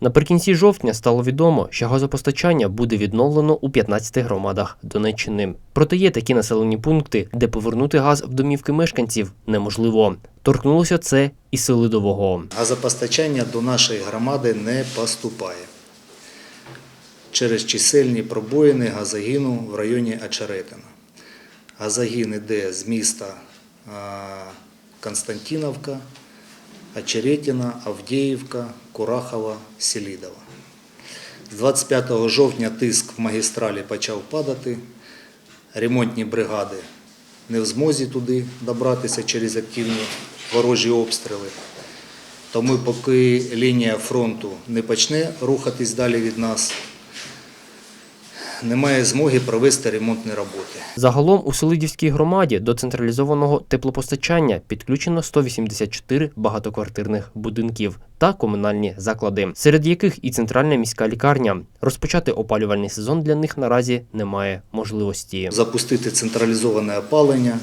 Наприкінці жовтня стало відомо, що газопостачання буде відновлено у 15 громадах Донеччини. Проте є такі населені пункти, де повернути газ в домівки мешканців неможливо. Торкнулося це і Селидового. Газопостачання до нашої громади не поступає. Через чисельні пробоїни газогіну в районі Очеретина. Газогін іде з міста а, Очеретина, Авдіївка, Курахова, Селідова. З 25 жовтня тиск в магістралі почав падати. Ремонтні бригади не в змозі туди добратися через активні ворожі обстріли. Тому поки лінія фронту не почне рухатись далі від нас, немає змоги провести ремонтні роботи. Загалом у Селидівській громаді до централізованого теплопостачання підключено 184 багатоквартирних будинків та комунальні заклади, серед яких і центральна міська лікарня. Розпочати опалювальний сезон для них наразі немає можливості. Запустити централізоване опалення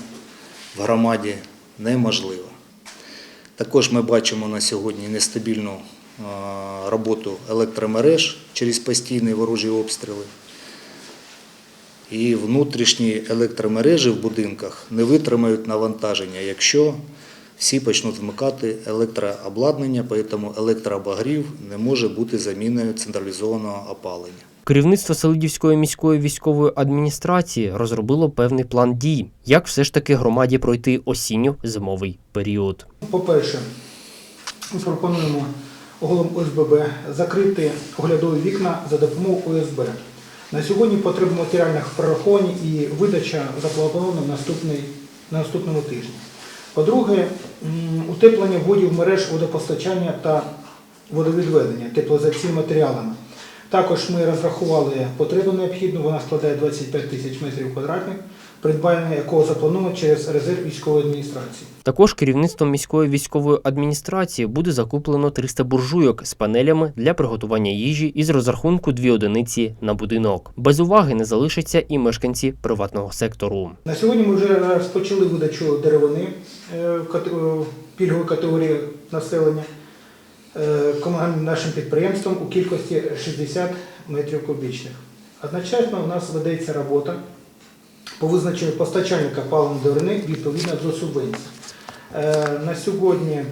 в громаді неможливо. Також ми бачимо на сьогодні нестабільну роботу електромереж через постійні ворожі обстріли. І внутрішні електромережі в будинках не витримають навантаження, якщо всі почнуть вмикати електрообладнання, тому електрообогрів не може бути заміною централізованого опалення. Керівництво Селидівської міської військової адміністрації розробило певний план дій, як все ж таки громаді пройти осінньо-зимовий період. По-перше, ми пропонуємо оголом ОСББ закрити оглядові вікна за допомогою ОСБ. На сьогодні потрібно матеріальних прорахувань і видача запланована на наступному тижні. По-друге, утеплення водів мереж водопостачання та водовідведення теплозаційними матеріалами. Також ми розрахували потребу необхідну, вона складає 25 тисяч метрів квадратних, придбання якого заплановано через резерв військової адміністрації. Також керівництвом міської військової адміністрації буде закуплено 300 буржуйок з панелями для приготування їжі із розрахунку дві одиниці на будинок. Без уваги не залишаться і мешканці приватного сектору. На сьогодні ми вже розпочали видачу деревини е, е, пільгової категорії населення комунальним нашим підприємством у кількості 60 метрів кубічних. Одночасно у нас ведеться робота по визначенню постачальника паливної деревини відповідно до субвенції. Е, На сьогодні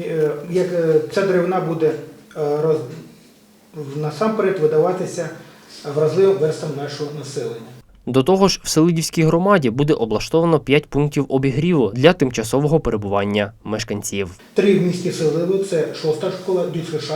е, е, ця деревина буде е, насамперед видаватися вразливим верстам нашого населення. До того ж, в Селидівській громаді буде облаштовано 5 пунктів обігріву для тимчасового перебування мешканців. Три в місті Селиви це шоста школа, ДЮСШ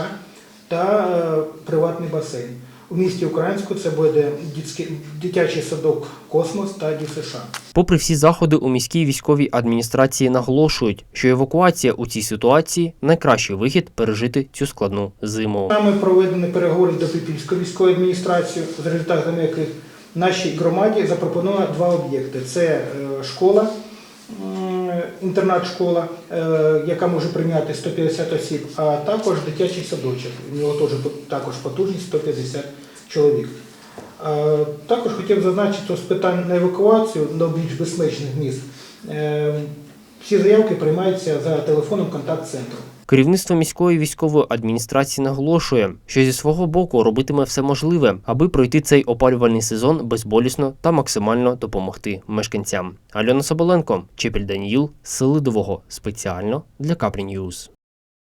та е, приватний басейн. У місті Українську це буде дитський- дитячий садок Космос та ДЮСШ. Попри всі заходи у міській військовій адміністрації наголошують, що евакуація у цій ситуації найкращий вихід пережити цю складну зиму. Нами проведені переговори до Піпільської військової адміністрації, за результатами яких нашій громаді запропоновано два об'єкти: це е, школа, інтернат-школа, е, яка може прийняти 150 осіб, а також дитячий садочок. У нього теж також потужність 150 чоловік. Також хотів зазначити що з питань на евакуацію до більш безпечних міст. е, Всі заявки приймаються за телефоном контакт-центру. Керівництво міської військової адміністрації наголошує, що зі свого боку робитиме все можливе, аби пройти цей опалювальний сезон безболісно та максимально допомогти мешканцям. Альона Соболенко, Чепіль Даніїл, Селидового спеціально для Капрі Ньюз.